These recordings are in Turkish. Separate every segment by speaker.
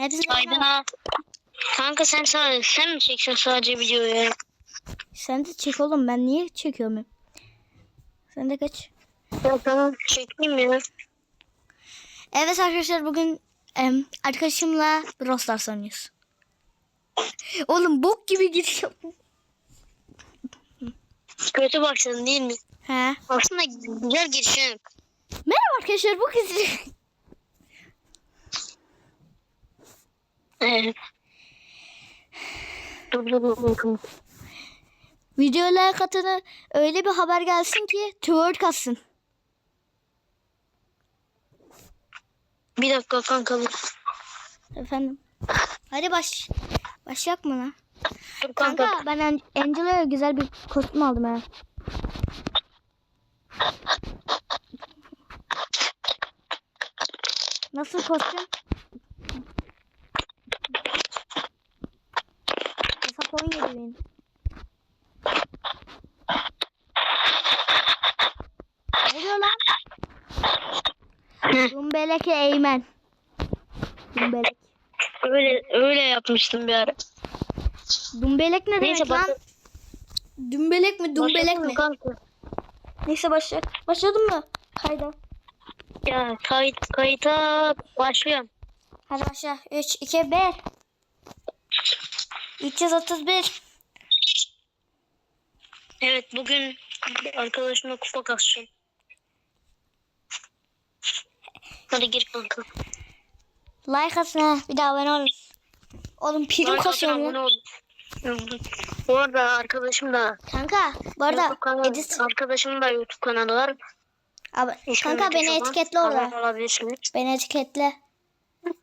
Speaker 1: Hepsini
Speaker 2: Kaydına. Kanka sen sadece sen mi çeksin sadece videoyu?
Speaker 1: Sen de çek oğlum ben niye çekiyorum hep? Sen de kaç.
Speaker 2: Ya tamam çekeyim ya.
Speaker 1: Evet arkadaşlar bugün em, arkadaşımla Brawl Stars oynuyoruz. Oğlum bok gibi yaptım.
Speaker 2: Kötü başladın değil mi?
Speaker 1: He.
Speaker 2: Aslında güzel girişim.
Speaker 1: Merhaba arkadaşlar bu kız.
Speaker 2: Evet. Dur dur dur. dur.
Speaker 1: Videoya like atana öyle bir haber gelsin ki twerk atsın.
Speaker 2: Bir dakika kanka.
Speaker 1: Efendim. Hadi baş. Başlayak mı lan?
Speaker 2: Dur kanka.
Speaker 1: Kanka ben An- Angela'ya güzel bir kostüm aldım ha. Nasıl kostüm? Hesap 17 bin. Ne oluyor lan?
Speaker 2: Hı.
Speaker 1: Dumbeleke Eymen. Dumbelek.
Speaker 2: Öyle öyle yapmıştım bir ara.
Speaker 1: Dumbelek ne
Speaker 2: Neyse
Speaker 1: demek lan?
Speaker 2: bak.
Speaker 1: Dumbelek mi? Dumbelek mi?
Speaker 2: Kanka.
Speaker 1: Neyse başla. Başladın mı? Kayda.
Speaker 2: Ya kayıt kayıta başlıyorum.
Speaker 1: Hadi başla. 3, 2, 1. 331.
Speaker 2: Evet bugün arkadaşımla kupa kasacağım. Hadi gir kanka.
Speaker 1: Like atın ha. Bir daha abone olun. Oğlum prim
Speaker 2: Like
Speaker 1: ya.
Speaker 2: olun. Bu arada arkadaşım da
Speaker 1: Kanka bu arada
Speaker 2: kanalı,
Speaker 1: edit.
Speaker 2: arkadaşımın da YouTube kanalı var.
Speaker 1: Abi, kanka beni
Speaker 2: Çoban.
Speaker 1: etiketle orada. Beni etiketle.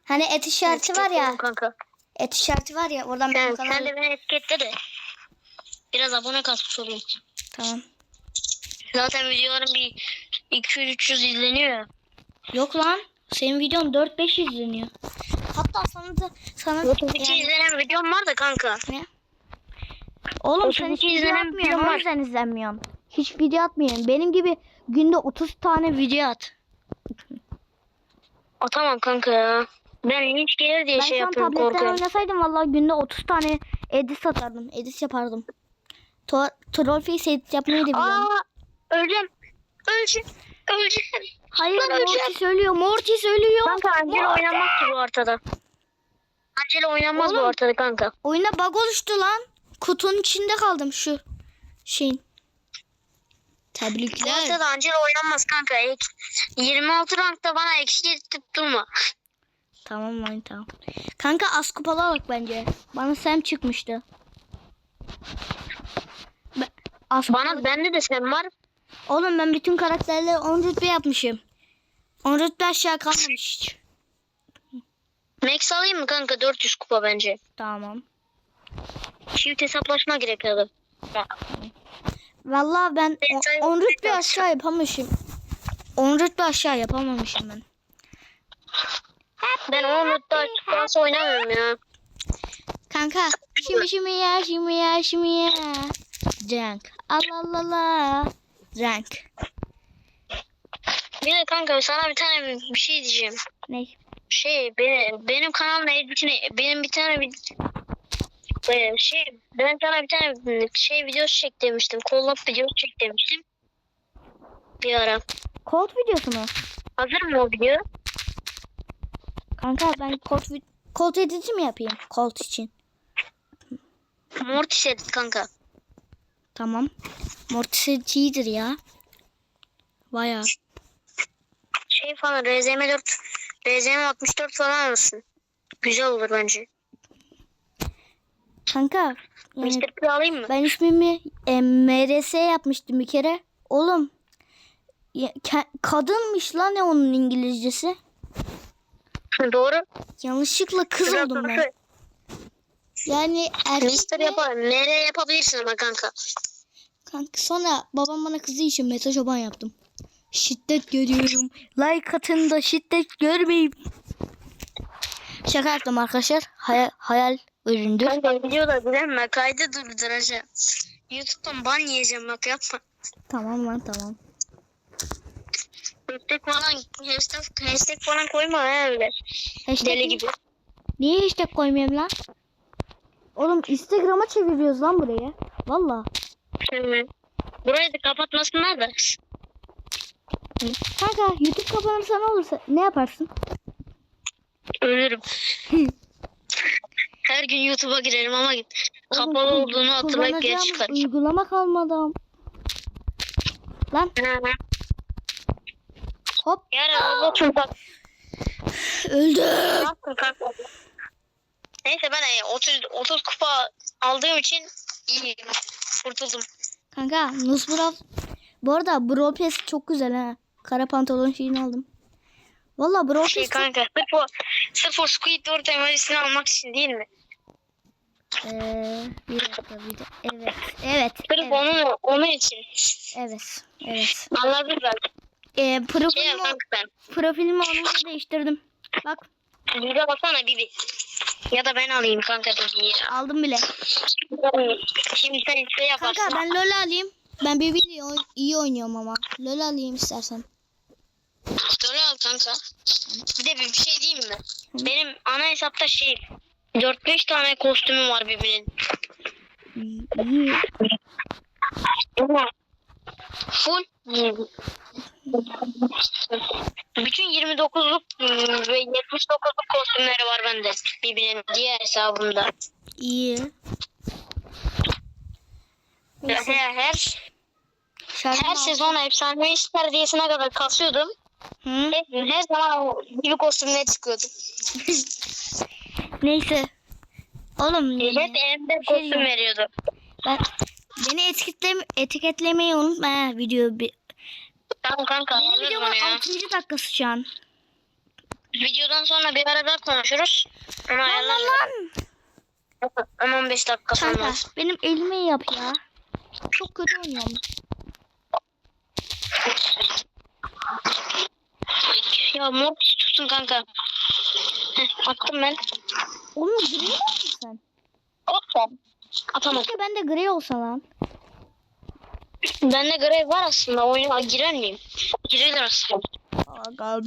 Speaker 1: Hani et işareti var ya.
Speaker 2: Kanka.
Speaker 1: Et işareti var ya. Oradan
Speaker 2: Sen,
Speaker 1: benim
Speaker 2: sen de beni etiketle de. Biraz abone kasmış olayım.
Speaker 1: Tamam.
Speaker 2: Zaten videolarım bir 200-300 izleniyor ya.
Speaker 1: Yok lan. Senin videon 4-5 izleniyor. Hatta sana da sana
Speaker 2: 32
Speaker 1: yani-
Speaker 2: izlenen videom var da kanka.
Speaker 1: Ne? Oğlum sen hiç
Speaker 2: 32
Speaker 1: video
Speaker 2: izlenen videom
Speaker 1: O
Speaker 2: var.
Speaker 1: yüzden izlenmiyorsun. Hiç video atmıyorsun. Benim gibi günde 30 tane video at.
Speaker 2: Atamam kanka ya. Ben hiç gelir diye
Speaker 1: Ben
Speaker 2: şey
Speaker 1: şu an
Speaker 2: yapıyorum
Speaker 1: tabletten
Speaker 2: korkuyorum.
Speaker 1: oynasaydım vallahi günde 30 tane edit atardım. Edit yapardım. To Troll face edit yapmayı da biliyorum.
Speaker 2: Aa öleceğim. Öleceğim. Öleceğim.
Speaker 1: Hayır
Speaker 2: ben öleceğim.
Speaker 1: Morty söylüyor. Morty söylüyor.
Speaker 2: Kanka Angela
Speaker 1: Morty.
Speaker 2: oynanmaz ki bu ortada. Angela oynanmaz bu
Speaker 1: Oğlum.
Speaker 2: ortada kanka.
Speaker 1: Oyuna bug oluştu lan. Kutunun içinde kaldım şu şeyin.
Speaker 2: Bu
Speaker 1: Tebrikler.
Speaker 2: ortada Angela oynanmaz kanka. Ek, 26 rankta bana eksi getirip durma.
Speaker 1: Tamam lan tamam. Kanka az kupalı bak bence. Bana Sam çıkmıştı. Ben, az
Speaker 2: Bana bende de sen var.
Speaker 1: Oğlum ben bütün karakterleri 10 rütbe yapmışım. 10 rütbe aşağı kalmamış hiç.
Speaker 2: Max alayım mı kanka 400 kupa bence.
Speaker 1: Tamam.
Speaker 2: Çift hesaplaşma gerekiyordu. Bak.
Speaker 1: Vallahi ben
Speaker 2: Detay-
Speaker 1: 10 rütbe aşağı yapamamışım. 10 rütbe aşağı yapamamışım ben.
Speaker 2: Ben 10 rütbe açıklansa oynamıyorum ya.
Speaker 1: Kanka şimdi şimdi ya şimdi ya şimdi ya. Rank. Allah Allah Allah. Rank.
Speaker 2: Bir de kanka sana bir tane bir şey diyeceğim.
Speaker 1: Ne?
Speaker 2: Şey benim, benim kanalımla editini benim bir tane bir Ee, şey ben sana bir tane şey videosu çek demiştim. Collab videosu çek demiştim. Bir ara.
Speaker 1: Colt videosu mu?
Speaker 2: Hazır mı o video?
Speaker 1: Kanka ben Colt, vi- Colt editi mi yapayım? Colt için.
Speaker 2: Mortis edit kanka.
Speaker 1: Tamam. Mortis edit iyidir ya. Baya.
Speaker 2: Şey falan RZM4 RZM64 falan alırsın. Güzel olur bence.
Speaker 1: Kanka.
Speaker 2: Mr. P alayım mı?
Speaker 1: ben ismimi e, MRS yapmıştım bir kere. Oğlum. ya- kadınmış lan ne onun İngilizcesi.
Speaker 2: Doğru.
Speaker 1: Yanlışlıkla kız
Speaker 2: Biraz
Speaker 1: oldum ben. Yani erkek
Speaker 2: Mr.
Speaker 1: ve-
Speaker 2: yapar. Nereye yapabilirsin ama kanka.
Speaker 1: Kanka sonra babam bana kızdığı için Mete Çoban yaptım. Şiddet görüyorum. Like atın da şiddet görmeyeyim. Şaka yaptım arkadaşlar. Hayal, hayal üründür.
Speaker 2: Kanka videoda bilemem. Kaydı durduracağım. YouTube'dan ban yiyeceğim bak yapma.
Speaker 1: Tamam lan tamam.
Speaker 2: Hashtag falan, hashtag, hashtag falan koyma ha öyle.
Speaker 1: Hashtag
Speaker 2: Deli
Speaker 1: mi?
Speaker 2: gibi.
Speaker 1: Niye hashtag koymayayım lan? Oğlum Instagram'a çeviriyoruz lan burayı. Valla.
Speaker 2: Hı. Burayı da kapatmasınlar da.
Speaker 1: Kanka YouTube kapanırsa ne olursa ne yaparsın?
Speaker 2: Ölürüm. Her gün YouTube'a girerim ama kapalı
Speaker 1: Oğlum,
Speaker 2: olduğunu hatırlayıp geri
Speaker 1: kullanacağımız
Speaker 2: çıkarım.
Speaker 1: Uygulama kalmadı. Lan hop
Speaker 2: Yarın olsun bak.
Speaker 1: öldüm.
Speaker 2: Neyse ben e, 30 30 kupa aldığım için iyi kurtuldum.
Speaker 1: Kanka Nusbrav. Bu arada Brawl Pass çok güzel ha. Kara pantolon şeyini aldım. Valla Brawl
Speaker 2: Şey
Speaker 1: Pass çok-
Speaker 2: kanka sırf o, sırf o Squidward emojisini almak için değil mi?
Speaker 1: Ee, bir dakika bir de. Evet. Evet.
Speaker 2: Sırf
Speaker 1: Evet.
Speaker 2: onun, onun için.
Speaker 1: Evet. Evet.
Speaker 2: Anladın zaten.
Speaker 1: Ee,
Speaker 2: Şey yap
Speaker 1: profilimi, onunla değiştirdim. Bak
Speaker 2: Bize baksana Bibi. Ya da ben alayım kanka Bibi'yi.
Speaker 1: aldım bile.
Speaker 2: Şimdi sen iste yaparsın.
Speaker 1: Kanka ben LoL alayım. Ben Bibi'yle oy- iyi oynuyorum ama. LoL alayım istersen.
Speaker 2: Öyle al kanka. Bir de bir şey diyeyim mi? Benim ana hesapta şey 4-5 tane kostümüm var birbirinin.
Speaker 1: İyi.
Speaker 2: Full. Bütün 29'luk ve 79'luk kostümleri var bende. Birbirinin diğer hesabımda.
Speaker 1: iyi.
Speaker 2: Her, her, her sezon efsane ister diyesine kadar kasıyordum.
Speaker 1: Hı?
Speaker 2: Her, her zaman o gibi kostümler çıkıyordu.
Speaker 1: Neyse. Oğlum
Speaker 2: Hep elimde
Speaker 1: şey
Speaker 2: kostüm veriyordu.
Speaker 1: ben, beni etiketleme, etiketlemeyi unutma ha video. Bir,
Speaker 2: Tamam kanka
Speaker 1: benim videomun
Speaker 2: onu ya.
Speaker 1: 6. dakikası şu an.
Speaker 2: Videodan sonra bir ara daha konuşuruz. Onu
Speaker 1: Lan lan lan.
Speaker 2: 10-15 dakika
Speaker 1: Kanka
Speaker 2: sonra.
Speaker 1: benim elime yap ya. Çok kötü oynuyorum.
Speaker 2: Ya mor tutsun kanka. Heh, attım ben.
Speaker 1: Oğlum gri mi oldun sen?
Speaker 2: Hoppa. Atamadım.
Speaker 1: Keşke ben de gri olsa lan.
Speaker 2: Bende görev var aslında. Oyuna girer miyim? Girilir aslında.
Speaker 1: Aga.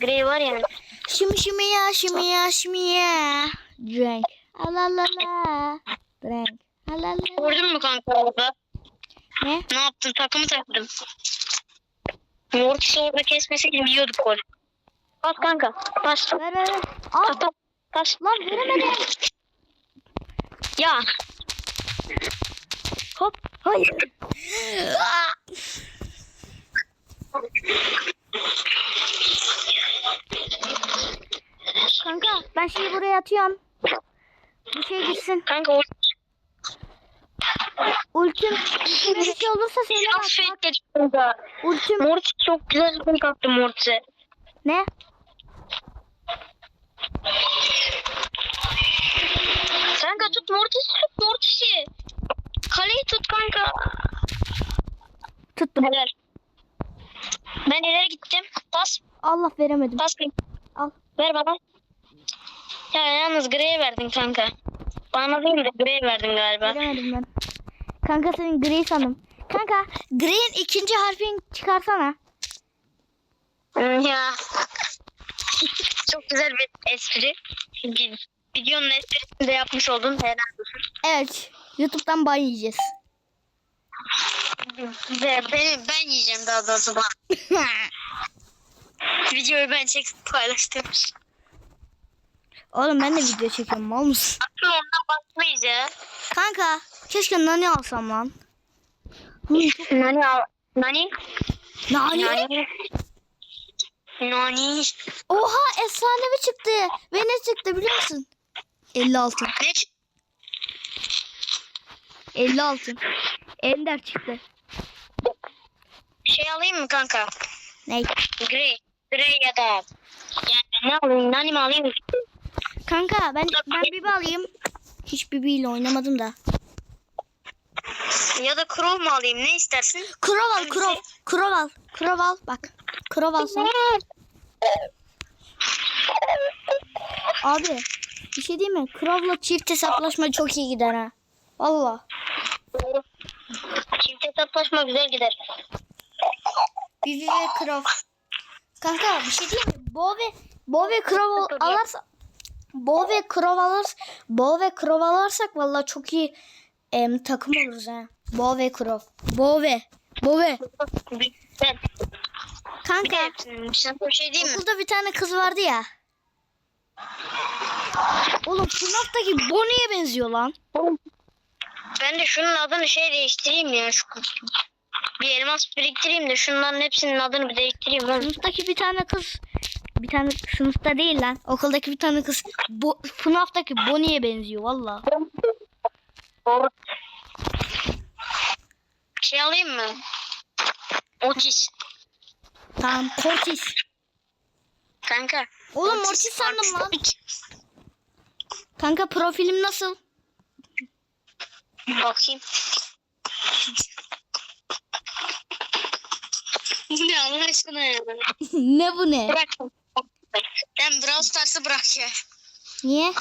Speaker 2: Grey var yani.
Speaker 1: Şimi şimi ya şimi ya şimi ya. Drink. Alalala. Drink. Alalala.
Speaker 2: Gördün mü kanka orada?
Speaker 1: Ne?
Speaker 2: Ne yaptın? Takımı taktım. Mortis'i orada kesmeseydim yiyorduk gol. Bas kanka. Bas.
Speaker 1: Ver ver ver. Al.
Speaker 2: Bas. bas.
Speaker 1: Lan veremedim.
Speaker 2: Ya.
Speaker 1: Hop. Hayır. Kanka ben şeyi buraya atıyorum. Bir şey gitsin.
Speaker 2: Kanka o
Speaker 1: Ultim, ultime bir şey olursa söyle bak. Ultim
Speaker 2: Mortis çok güzel bir fake attı Mortis'e.
Speaker 1: ne?
Speaker 2: Kanka tut Mortis tut Mortis'i. Kaleyi tut kanka.
Speaker 1: Tuttum.
Speaker 2: Helal. Ben ileri gittim. Pas.
Speaker 1: Allah veremedim.
Speaker 2: Pas.
Speaker 1: Al.
Speaker 2: Ver bana. Ya yalnız Grey'e verdin kanka. Bana değil de Grey'e verdin galiba.
Speaker 1: Veremedim ben. Kanka senin gri sandım. Kanka green ikinci harfini çıkarsana.
Speaker 2: Ya. Çok güzel bir espri. Vi- Videonun esprisini de yapmış oldun. Helal olsun.
Speaker 1: Evet. YouTube'dan ban yiyeceğiz.
Speaker 2: Ve ben, ben yiyeceğim daha doğrusu. Ben. Videoyu ben çekip paylaştım.
Speaker 1: Oğlum ben de video çekiyorum mal mısın?
Speaker 2: Aslında ondan bakmayız ya.
Speaker 1: Kanka keşke nani alsam lan.
Speaker 2: Nani al. Nani?
Speaker 1: Nani?
Speaker 2: Nani? Nani?
Speaker 1: Oha efsanevi çıktı. Ve ne çıktı biliyor musun? 50 altın.
Speaker 2: Ne çıktı?
Speaker 1: 50 altın. Ender çıktı.
Speaker 2: Şey alayım mı kanka?
Speaker 1: Ne?
Speaker 2: Grey. Grey ya da yani ne alayım? Nani mi alayım?
Speaker 1: Kanka ben ben Bibi alayım. Hiç Bibi ile oynamadım da.
Speaker 2: Ya da Crow mu alayım? Ne istersin?
Speaker 1: Krov al krov. Krov al. Krov al bak. Krov alsan. Abi bir şey değil mi? Krov'la çift hesaplaşma çok iyi gider ha. Valla.
Speaker 2: Çift hesaplaşma güzel gider.
Speaker 1: Bibi ve Krov. Kanka bir şey değil mi? Bo ve Bo ve Krov alarsa Bo ve Krov alırız. Bo ve Krov alırsak vallahi çok iyi em, takım oluruz ha. Bo ve Krov. Bo ve. Bo ve. Kanka
Speaker 2: bir sana bir şey diyeyim mi?
Speaker 1: okulda bir tane kız vardı ya. Oğlum FNAF'taki Bonnie'ye benziyor lan.
Speaker 2: Ben de şunun adını şey değiştireyim ya. Şu, bir elmas biriktireyim de şunların hepsinin adını bir değiştireyim.
Speaker 1: Sınıftaki bir tane kız bir tane sınıfta değil lan. Okuldaki bir tane kız bu FNAF'taki Bonnie'ye benziyor valla.
Speaker 2: Şey alayım mı? Otis.
Speaker 1: Tamam Cortis.
Speaker 2: Kanka.
Speaker 1: Oğlum Mortis sandım lan. Kanka profilim nasıl?
Speaker 2: Bakayım. Bu ne Allah aşkına ya.
Speaker 1: ne bu ne?
Speaker 2: Bırak. Ben Brawl Stars'ı bırak ya.
Speaker 1: Niye?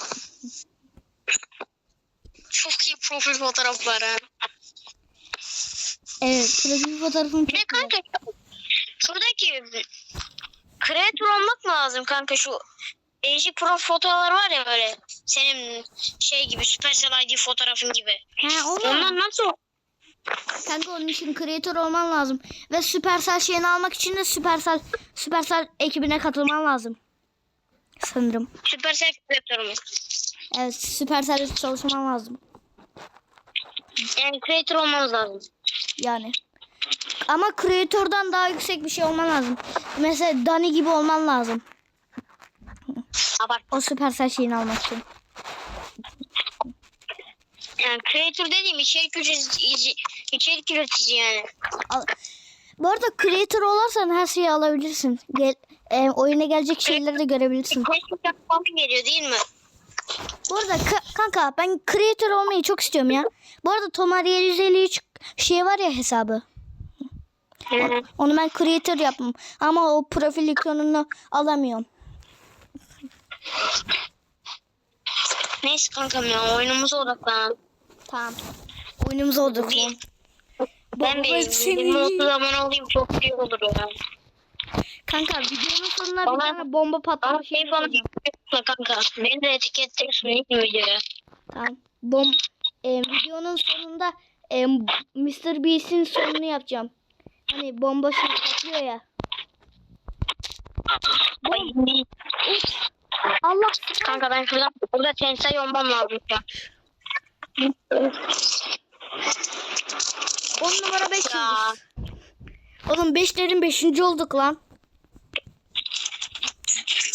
Speaker 2: Çok iyi profil fotoğrafları.
Speaker 1: Evet profil fotoğrafım
Speaker 2: Bir de
Speaker 1: çok güzel.
Speaker 2: Şuradaki kreatör olmak mı lazım kanka şu değişik profil fotoğraflar var ya böyle senin şey gibi Supercell ID fotoğrafın gibi.
Speaker 1: He onu.
Speaker 2: Onlar nasıl?
Speaker 1: Kanka onun için creator olman lazım. Ve Supercell şeyini almak için de Supercell Supercell ekibine katılman lazım. Sanırım.
Speaker 2: Supercell kreatör mü?
Speaker 1: Evet Supercell'de çalışman lazım.
Speaker 2: Yani kreatör olmamız lazım.
Speaker 1: Yani. Ama creator'dan daha yüksek bir şey olman lazım. Mesela Dani gibi olman lazım.
Speaker 2: Abart.
Speaker 1: O Supercell şeyini almak için.
Speaker 2: Yani kreatör dediğim içerik üretici, içerik üretici yani.
Speaker 1: Al- Bu arada creator olursan her şeyi alabilirsin. Gel, e, oyuna gelecek şeyleri de görebilirsin.
Speaker 2: Geliyor değil mi?
Speaker 1: Bu arada ka- kanka ben creator olmayı çok istiyorum ya. Bu arada Tomariye 153 şey var ya hesabı.
Speaker 2: Hı.
Speaker 1: Onu ben creator yaptım. Ama o profil ikonunu alamıyorum.
Speaker 2: Neyse kankam ya oyunumuza odaklanalım.
Speaker 1: Tamam. Oyunumuza odaklan.
Speaker 2: Ben
Speaker 1: seni-
Speaker 2: 20-30 zaman olayım çok iyi olur ya.
Speaker 1: Kanka videonun sonuna bir tane bomba patlama
Speaker 2: Ama
Speaker 1: şey
Speaker 2: şey falan yapma kanka. Beni de etiketlersin ilk videoya.
Speaker 1: Tamam. Bom e, videonun sonunda e, Mr. Beast'in sonunu yapacağım. Hani bomba şey patlıyor ya. Allah
Speaker 2: kanka ben şuradan burada tensay olmam lazım ya.
Speaker 1: 10 numara 5
Speaker 2: Ya.
Speaker 1: yıldız. Oğlum 5'lerin 5. olduk lan.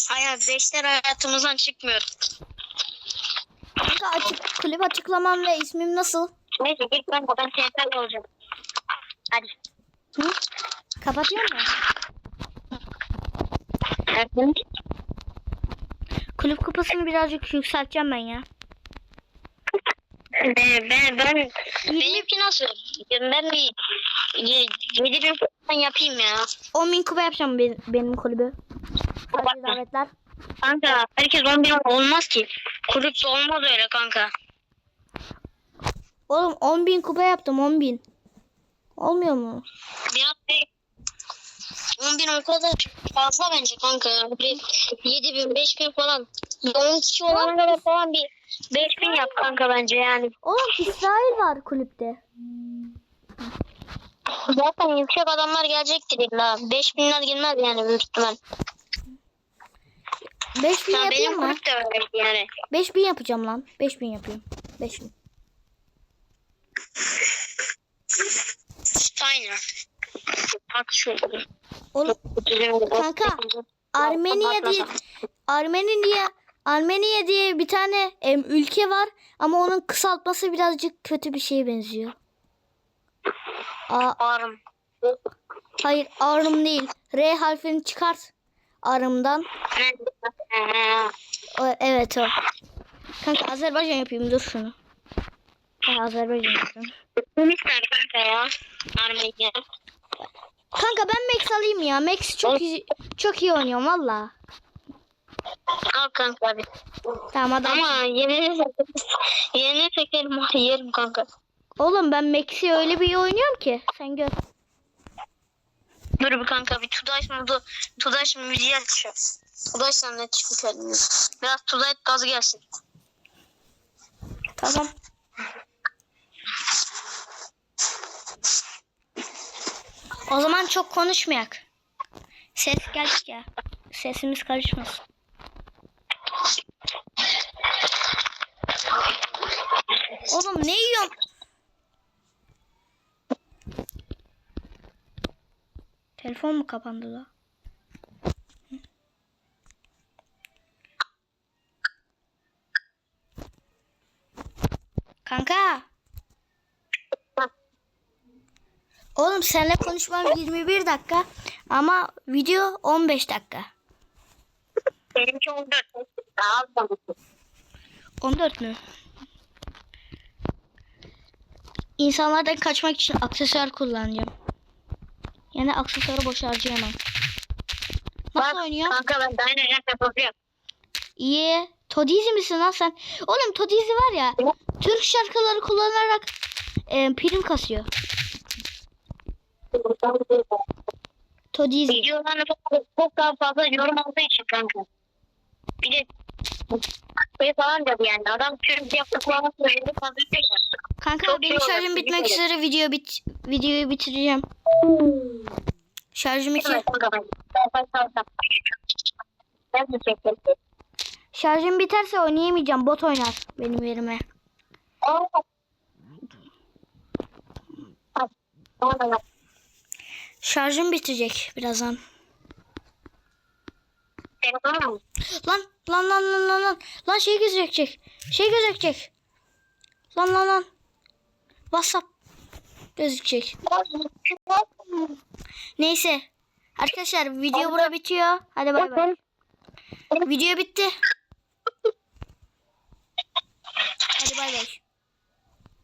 Speaker 2: Hayır beşler hayatımızdan çıkmıyor.
Speaker 1: Kanka açık, klip açıklamam ve ismim nasıl?
Speaker 2: Neyse git kanka ben tensay olacağım. Hadi.
Speaker 1: Hı? Kapatıyor mu?
Speaker 2: Evet.
Speaker 1: Kulüp kupasını birazcık yükselteceğim ben ya.
Speaker 2: Ben, ben, ben, benimki nasıl? Ben bir ye- yedi bin falan yapayım ya.
Speaker 1: 10 bin kupa yapacağım benim, benim kulübü. Hadi davetler.
Speaker 2: Kanka herkes 10 bin olmaz ki. Kulüp olmaz öyle kanka.
Speaker 1: Oğlum 10 bin kupa yaptım 10 bin. Olmuyor mu?
Speaker 2: Bir 10 bin o kadar fazla bence kanka. Bir 7 bin 5 bin falan. Bir 10 kişi olana kadar falan bir 5 bin yap kanka bence yani.
Speaker 1: Oğlum İsrail var kulüpte.
Speaker 2: Zaten yüksek adamlar gelecektir illa. 5 binler girmez yani büyük ihtimal.
Speaker 1: 5 bin
Speaker 2: Ya benim
Speaker 1: yapayım mı?
Speaker 2: kulüp de öyle yani.
Speaker 1: 5 bin yapacağım lan. 5 bin yapayım. 5 bin.
Speaker 2: Steiner. Bak.
Speaker 1: Oğlum Kanka, Armenia diye Armenia Armenia diye bir tane em, ülke var ama onun kısaltması birazcık kötü bir şeye benziyor. A,
Speaker 2: Arım.
Speaker 1: hayır Arım değil. R harfini çıkart Arım'dan. O, evet o. Kanka Azerbaycan yapayım dur şunu. Ben Azerbaycan yapıyorum.
Speaker 2: Kanka ya. Armenya.
Speaker 1: Kanka ben Max alayım ya. Max çok iyi, çok iyi oynuyorum valla.
Speaker 2: Al kanka hadi.
Speaker 1: Tamam adam.
Speaker 2: Ama yenilirsek yenilirsek yerim, yerim kanka.
Speaker 1: Oğlum ben Max'i öyle bir iyi oynuyorum ki. Sen gör.
Speaker 2: Dur bir kanka bir Tudaş mı? Tudaş müziği açacağız. Arkadaşlar net çıkmış halim yok. Biraz et gaz gelsin.
Speaker 1: Tamam. O zaman çok konuşmayak. Ses geldik ya. Sesimiz karışmasın. Oğlum ne yiyorsun? Telefon mu kapandı la? Kanka. Oğlum seninle konuşmam 21 dakika ama video 15 dakika.
Speaker 2: Benimki 14. Daha az
Speaker 1: 14 mü? İnsanlardan kaçmak için aksesuar kullanacağım. Yani aksesuarı boş harcayamam. Nasıl oynuyor?
Speaker 2: Kanka ben daha ne yapıyorum.
Speaker 1: İyi. Todizi misin lan sen? Oğlum Todizi var ya. Türk şarkıları kullanarak e, prim kasıyor. Todizi.
Speaker 2: Videolarını çok, çok daha fazla yorum aldığı için kanka. Bir de şey falan dedi yani. Adam Türk yaptıklarını söyledi. Fazla şey yaptı.
Speaker 1: Kanka
Speaker 2: Çok
Speaker 1: benim şarjım bitmek
Speaker 2: güzel.
Speaker 1: üzere. Video bit videoyu bitireceğim. Şarjım iki. Şarjım biterse oynayamayacağım. Bot oynar benim yerime.
Speaker 2: Tamam.
Speaker 1: Şarjım bitecek birazdan. Lan lan lan lan lan lan. Lan şey gözükecek. Şey gözükecek. Lan lan lan. WhatsApp gözükecek. Neyse. Arkadaşlar video burada bitiyor. Hadi bay bay. Video bitti. Hadi bay bay.